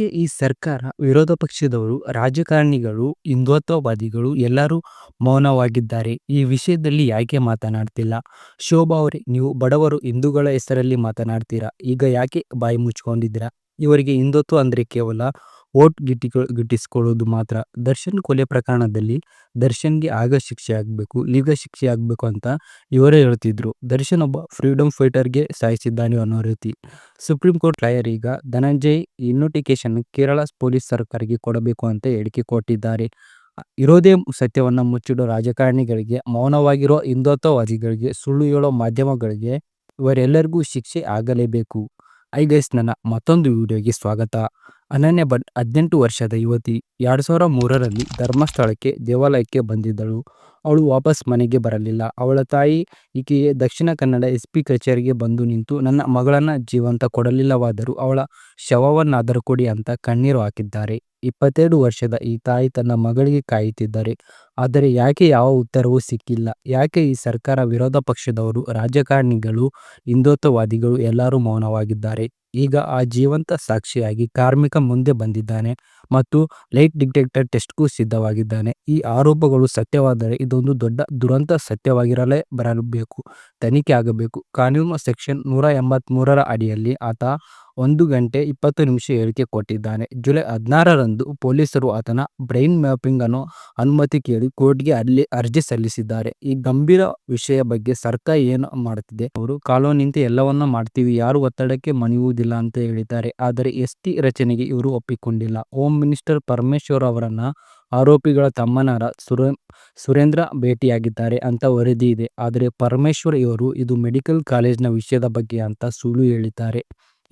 ಯಾಕೆ ಈ ಸರ್ಕಾರ, ವಿರೋಧ ಪಕ್ಷದವರು, ರಾಜಕಾರಣಿಗಳು, ಹಿಂದುತ್ವವಾದಿಗಳು ಎಲ್ಲರೂ ಮೌನವಾಗಿದ್ದಾರೆ? ಈ ವಿಷಯದಲ್ಲಿ ಯಾಕೆ ಮಾತನಾಡ್ತಿಲ್ಲ? ಶೋಭಾ ಅವರೇ ನೀವು ಬಡವರು, ಹಿಂದೂಗಳ ಹೆಸರಲ್ಲಿ ಮಾತನಾಡ್ತೀರಾ. ಈಗ ಯಾಕೆ ಬಾಯಿ ಮುಚ್ಕೊಂಡಿದ್ದೀರಾ? ಇವರಿಗೆ ಹಿಂದುತ್ವ ಅಂದ್ರೆ ಕೇವಲ ವೋಟ್ ಗಿಟ್ಟಿಸ್ಕೊಳ್ಳೋದು ಮಾತ್ರ. ದರ್ಶನ್ ಕೊಲೆ ಪ್ರಕರಣದಲ್ಲಿ ದರ್ಶನ್ಗೆ ಆಗ ಶಿಕ್ಷೆ ಆಗಬೇಕು ಈಗ ಶಿಕ್ಷೆ ಆಗಬೇಕು ಅಂತ ಇವರೇ ಹೇಳ್ತಿದ್ರು. ದರ್ಶನ್ ಒಬ್ಬ ಫ್ರೀಡಮ್ ಫೈಟರ್ಗೆ ಸಾಯಿಸಿದ್ದಾನೆ ಅನ್ನೋ ರೀತಿ. ಸುಪ್ರೀಂ ಕೋರ್ಟ್ ಲಾಯರ್ ಈಗ ಧನಂಜಯ್ ಇನ್ವೆಸ್ಟಿಗೇಷನ್ ಕೇರಳ ಪೊಲೀಸ್ ಸರ್ಕಾರಕ್ಕೆ ಕೊಡಬೇಕು ಅಂತ ಹೇಳಿಕೆ ಕೊಟ್ಟಿದ್ದಾರೆ. ಇರೋದೇ ಸತ್ಯವನ್ನು ಮುಚ್ಚಿಡೋ ರಾಜಕಾರಣಿಗಳಿಗೆ, ಮೌನವಾಗಿರೋ ಹಿಂದುತ್ವವಾದಿಗಳಿಗೆ, ಸುಳ್ಳು ಹೇಳೋ ಮಾಧ್ಯಮಗಳಿಗೆ ಇವರೆಲ್ಲರಿಗೂ ಶಿಕ್ಷೆ ಆಗಲೇಬೇಕು. ಐ ಗೈಸ್ ನನ್ನ ಮತ್ತೊಂದು ವಿಡಿಯೋಗೆ ಸ್ವಾಗತ. ಅನನ್ಯ ಭಟ್ ಹದಿನೆಂಟು ವರ್ಷದ ಯುವತಿ. ಎರಡು ಸಾವಿರ ಮೂರರಲ್ಲಿ ಧರ್ಮಸ್ಥಳಕ್ಕೆ ದೇವಾಲಯಕ್ಕೆ ಬಂದಿದ್ದಳು. ಅವಳು ವಾಪಸ್ ಮನೆಗೆ ಬರಲಿಲ್ಲ. ಅವಳ ತಾಯಿ ಈಕೆಯೇ ದಕ್ಷಿಣ ಕನ್ನಡ ಎಸ್ಪಿ ಕಚೇರಿಗೆ ಬಂದು ನಿಂತು, ನನ್ನ ಮಗಳನ್ನು ಜೀವಂತ ಕೊಡಲಿಲ್ಲವಾದರೂ ಅವಳ ಶವವನ್ನಾದರೂ ಕೊಡಿ ಅಂತ ಕಣ್ಣೀರು ಹಾಕಿದ್ದಾರೆ. ಇಪ್ಪತ್ತೆರಡು ವರ್ಷದ ಈ ತಾಯಿ ತನ್ನ ಮಗಳಿಗೆ ಕಾಯುತ್ತಿದ್ದಾರೆ. ಆದರೆ ಯಾಕೆ ಯಾವ ಉತ್ತರವೂ ಸಿಕ್ಕಿಲ್ಲ? ಯಾಕೆ ಈ ಸರ್ಕಾರ, ವಿರೋಧ ಪಕ್ಷದವರು, ರಾಜಕಾರಣಿಗಳು, ಹಿಂದುತ್ವವಾದಿಗಳು ಎಲ್ಲರೂ ಮೌನವಾಗಿದ್ದಾರೆ? ಈಗ ಆ ಜೀವಂತ ಸಾಕ್ಷಿಯಾಗಿ ಕಾರ್ಮಿಕ ಮುಂದೆ ಬಂದಿದ್ದಾನೆ ಮತ್ತು ಲೈಟ್ ಡಿಟೆಕ್ಟರ್ ಟೆಸ್ಟ್ಗೂ ಸಿದ್ಧವಾಗಿದ್ದಾನೆ. ಈ ಆರೋಪಗಳು ಸತ್ಯವಾದರೆ ಇದೊಂದು ದೊಡ್ಡ ದುರಂತ ಸತ್ಯವಾಗಿರಲೇ ಬರಬೇಕು, ತನಿಖೆ ಆಗಬೇಕು. ಕಾನೂನು ಸೆಕ್ಷನ್ ನೂರ ಎಂಬತ್ಮೂರರ ಅಡಿಯಲ್ಲಿ ಆತ ಒಂದು ಗಂಟೆ ಇಪ್ಪತ್ತು ನಿಮಿಷ ಹೇಳಿಕೆ ಕೊಟ್ಟಿದ್ದಾನೆ. ಜುಲೈ ಹದಿನಾರರಂದು ಪೊಲೀಸರು ಆತನ ಬ್ರೈನ್ ಮ್ಯಾಪಿಂಗ್ ಅನ್ನು ಅನುಮತಿ ಕೇಳಿ ಕೋರ್ಟ್ಗೆ ಅರ್ಜಿ ಸಲ್ಲಿಸಿದ್ದಾರೆ. ಈ ಗಂಭೀರ ವಿಷಯ ಬಗ್ಗೆ ಸರ್ಕಾರ ಏನು ಮಾಡುತ್ತಿದೆ? ಅವರು ಕಾಲೋನಿಂತೆ ಎಲ್ಲವನ್ನ ಮಾಡ್ತೀವಿ, ಯಾರು ಒತ್ತಡಕ್ಕೆ ಮಣಿಯುವುದಿಲ್ಲ ಅಂತ ಹೇಳಿದ್ದಾರೆ. ಆದರೆ ಎಸ್ಟಿ ರಚನೆಗೆ ಇವರು ಒಪ್ಪಿಕೊಂಡಿಲ್ಲ. ಹೋಮ್ ಮಿನಿಸ್ಟರ್ ಪರಮೇಶ್ವರ್ ಅವರನ್ನ ಆರೋಪಿಗಳ ತಮ್ಮನಾದ ಸುರೇಂದ್ರ ಭೇಟಿಯಾಗಿದ್ದಾರೆ ಅಂತ ವರದಿ ಇದೆ. ಆದರೆ ಪರಮೇಶ್ವರ್ ಇವರು ಇದು ಮೆಡಿಕಲ್ ಕಾಲೇಜಿನ ವಿಷಯದ ಬಗ್ಗೆ ಅಂತ ಸುಳ್ಳು ಹೇಳಿದ್ದಾರೆ.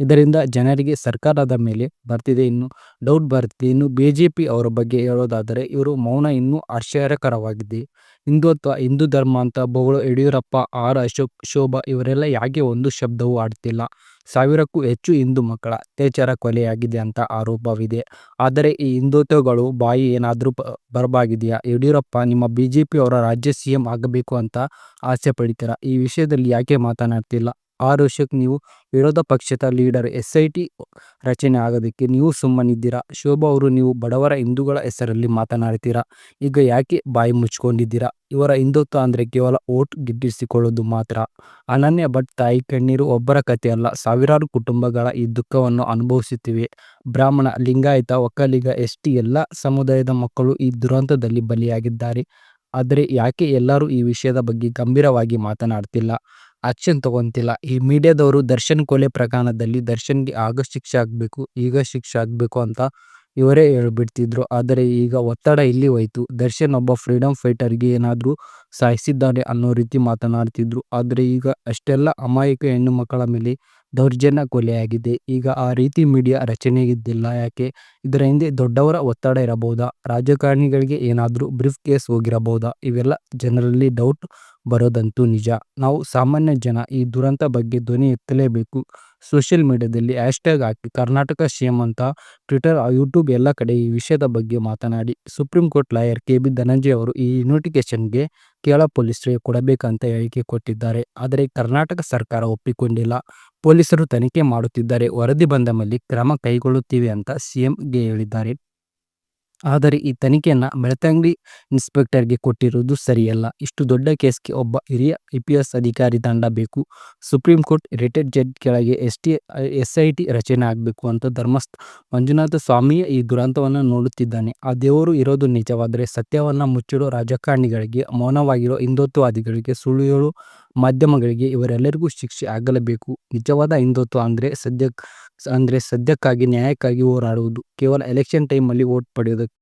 ಇದರಿಂದ ಜನರಿಗೆ ಸರ್ಕಾರದ ಮೇಲೆ ಬರ್ತಿದೆ ಇನ್ನು ಡೌಟ್ ಬರ್ತಿದೆ. ಇನ್ನು ಬಿ ಜೆ ಪಿ ಅವರ ಬಗ್ಗೆ ಹೇಳೋದಾದರೆ ಇವರು ಮೌನ ಇನ್ನೂ ಆಶ್ಚರ್ಯಕರವಾಗಿದೆ. ಹಿಂದುತ್ವ, ಹಿಂದೂ ಧರ್ಮ ಅಂತ ಬೊಗಳು ಯಡಿಯೂರಪ್ಪ, ಆರ್. ಅಶೋಕ್, ಶೋಭಾ ಇವರೆಲ್ಲ ಯಾಕೆ ಒಂದು ಶಬ್ದವೂ ಆಡ್ತಿಲ್ಲ? ಸಾವಿರಕ್ಕೂ ಹೆಚ್ಚು ಹಿಂದೂ ಮಕ್ಕಳ ಅತ್ಯಾಚಾರ, ಕೊಲೆಯಾಗಿದೆ ಅಂತ ಆರೋಪವಿದೆ. ಆದರೆ ಈ ಹಿಂದುತ್ವಗಳು ಬಾಯಿ ಏನಾದರೂ ಬರಬಾಗಿದೆಯಾ? ಯಡಿಯೂರಪ್ಪ ನಿಮ್ಮ ಬಿ ಜೆ ಪಿ ಬಿಜೆಪಿಯವರ ರಾಜ್ಯ ಸಿ ಎಂ ಆಗಬೇಕು ಅಂತ ಆಸೆ ಪಡಿತೀರಾ ಈ ವಿಷಯದಲ್ಲಿ ಯಾಕೆ ಮಾತನಾಡ್ತಿಲ್ಲ? ಆರ್. ವರ್ಷಕ್ಕೆ ನೀವು ವಿರೋಧ ಪಕ್ಷದ ಲೀಡರ್. ಎಸ್ ಐ ಟಿ ರಚನೆ ಆಗೋದಕ್ಕೆ ನೀವು ಸುಮ್ಮನಿದ್ದೀರಾ? ಶೋಭಾ ಅವರು ನೀವು ಬಡವರ, ಹಿಂದೂಗಳ ಹೆಸರಲ್ಲಿ ಮಾತನಾಡ್ತೀರಾ. ಈಗ ಯಾಕೆ ಬಾಯಿ ಮುಚ್ಕೊಂಡಿದ್ದೀರಾ? ಇವರ ಹಿಂದುತ್ವ ಅಂದರೆ ಕೇವಲ ಓಟ್ ಗಿಟ್ಟಿಸಿಕೊಳ್ಳೋದು ಮಾತ್ರ. ಅನನ್ಯ ಭಟ್ ತಾಯಿ ಕಣ್ಣೀರು ಒಬ್ಬರ ಕಥೆ ಅಲ್ಲ. ಸಾವಿರಾರು ಕುಟುಂಬಗಳ ಈ ದುಃಖವನ್ನು ಅನುಭವಿಸುತ್ತಿವೆ. ಬ್ರಾಹ್ಮಣ, ಲಿಂಗಾಯತ, ಒಕ್ಕಲಿಗ, ಎಸ್ಟಿ ಎಲ್ಲ ಸಮುದಾಯದ ಮಕ್ಕಳು ಈ ದುರಂತದಲ್ಲಿ ಬಲಿಯಾಗಿದ್ದಾರೆ. ಆದರೆ ಯಾಕೆ ಎಲ್ಲರೂ ಈ ವಿಷಯದ ಬಗ್ಗೆ ಗಂಭೀರವಾಗಿ ಮಾತನಾಡ್ತಿಲ್ಲ? ಆಕ್ಷನ್ ತಗೊಂತಿಲ್ಲ? ಈ ಮೀಡಿಯಾದವರು ದರ್ಶನ್ ಕೊಲೆ ಪ್ರಕರಣದಲ್ಲಿ ದರ್ಶನ್ಗೆ ಆಗ ಶಿಕ್ಷೆ ಆಗಬೇಕು ಈಗ ಶಿಕ್ಷೆ ಆಗಬೇಕು ಅಂತ ಇವರೇ ಹೇಳ್ಬಿಡ್ತಿದ್ರು. ಆದರೆ ಈಗ ಒತ್ತಡ ಇಲ್ಲಿ ಹೋಯಿತು ದರ್ಶನ್ ಒಬ್ಬ ಫ್ರೀಡಮ್ ಫೈಟರ್ಗೆ ಏನಾದರೂ ಸಾಯಿಸಿದ್ದಾನೆ ಅನ್ನೋ ರೀತಿ ಮಾತನಾಡ್ತಿದ್ರು. ಆದರೆ ಈಗ ಅಷ್ಟೆಲ್ಲ ಅಮಾಯಕ ಹೆಣ್ಣುಮಕ್ಕಳ ಮೇಲೆ ದೌರ್ಜನ್ಯ, ಕೊಲೆಯಾಗಿದೆ. ಈಗ ಆ ರೀತಿ ಮೀಡಿಯಾ ರಚನೆಯಾಗಿದ್ದಿಲ್ಲ ಯಾಕೆ? ಇದರ ಹಿಂದೆ ದೊಡ್ಡವರ ಒತ್ತಡ ಇರಬಹುದಾ? ರಾಜಕಾರಣಿಗಳಿಗೆ ಏನಾದರೂ ಬ್ರೀಫ್ ಕೇಸ್ ಹೋಗಿರಬಹುದಾ? ಇವೆಲ್ಲ ಜನರಲ್ಲಿ ಡೌಟ್ ಬರೋದಂತೂ ನಿಜ. ನಾವು ಸಾಮಾನ್ಯ ಜನ ಈ ದುರಂತ ಬಗ್ಗೆ ಧ್ವನಿ ಎತ್ತಲೇಬೇಕು. ಸೋಷಿಯಲ್ ಮೀಡಿಯಾದಲ್ಲಿ ಹ್ಯಾಶ್ಟ್ಯಾಗ್ ಹಾಕಿ ಕರ್ನಾಟಕ ಸಿಎಂ ಅಂತ ಟ್ವಿಟರ್, ಯೂಟ್ಯೂಬ್ ಎಲ್ಲ ಕಡೆ ಈ ವಿಷಯದ ಬಗ್ಗೆ ಮಾತನಾಡಿ. Supreme court lawyer K. B. Dhananjaya ಅವರು ಈ ನೋಟಿಫಿಕೇಶನ್ಗೆ ಕೇರಳ ಪೊಲೀಸರಿಗೆ ಕೊಡಬೇಕಂತ ಹೇಳಿಕೆ ಕೊಟ್ಟಿದ್ದಾರೆ. ಆದರೆ ಕರ್ನಾಟಕ ಸರ್ಕಾರ ಒಪ್ಪಿಕೊಂಡಿಲ್ಲ. ಪೊಲೀಸರು ತನಿಖೆ ಮಾಡುತ್ತಿದ್ದಾರೆ, ವರದಿ ಬಂದ ಮೇಲೆ ಕ್ರಮ ಕೈಗೊಳ್ಳುತ್ತೀವಿ ಅಂತ ಸಿಎಂಗೆ ಹೇಳಿದ್ದಾರೆ. ಆದರೆ ಈ ತನಿಖೆಯನ್ನು ಬೆಳ್ತಂಗಡಿ ಇನ್ಸ್ಪೆಕ್ಟರ್ಗೆ ಕೊಟ್ಟಿರುವುದು ಸರಿಯಲ್ಲ. ಇಷ್ಟು ದೊಡ್ಡ ಕೇಸ್ಗೆ ಒಬ್ಬ ಹಿರಿಯ ಐಪಿಎಸ್ ಅಧಿಕಾರಿ ತಂಡ ಬೇಕು. ಸುಪ್ರೀಂ ಕೋರ್ಟ್ ರಿಟೈರ್ಡ್ ಜಡ್ಜ್ ಕೆಳಗೆ S T S I T ರಚನೆ ಆಗಬೇಕು ಅಂತ ಧರ್ಮಸ್ಥ ಮಂಜುನಾಥ ಸ್ವಾಮಿಯ ಈ ದುರಂತವನ್ನು ನೋಡುತ್ತಿದ್ದಾನೆ. ಆ ದೇವರು ಇರೋದು ನಿಜವಾದರೆ ಸತ್ಯವನ್ನ ಮುಚ್ಚಿಡೋ ರಾಜಕಾರಣಿಗಳಿಗೆ, ಮೌನವಾಗಿರೋ ಹಿಂದುತ್ವವಾದಿಗಳಿಗೆ, ಸುಳ್ಳು ಹೇಳೋ ಮಾಧ್ಯಮಗಳಿಗೆ ಇವರೆಲ್ಲರಿಗೂ ಶಿಕ್ಷೆ ಆಗಲೇಬೇಕು. ನಿಜವಾದ ಹಿಂದುತ್ವ ಅಂದರೆ ಸದ್ಯಕ್ಕಾಗಿ ನ್ಯಾಯಕ್ಕಾಗಿ ಹೋರಾಡುವುದು. ಕೇವಲ ಎಲೆಕ್ಷನ್ ಟೈಮಲ್ಲಿ ವೋಟ್ ಪಡೆಯೋದಕ್ಕೆ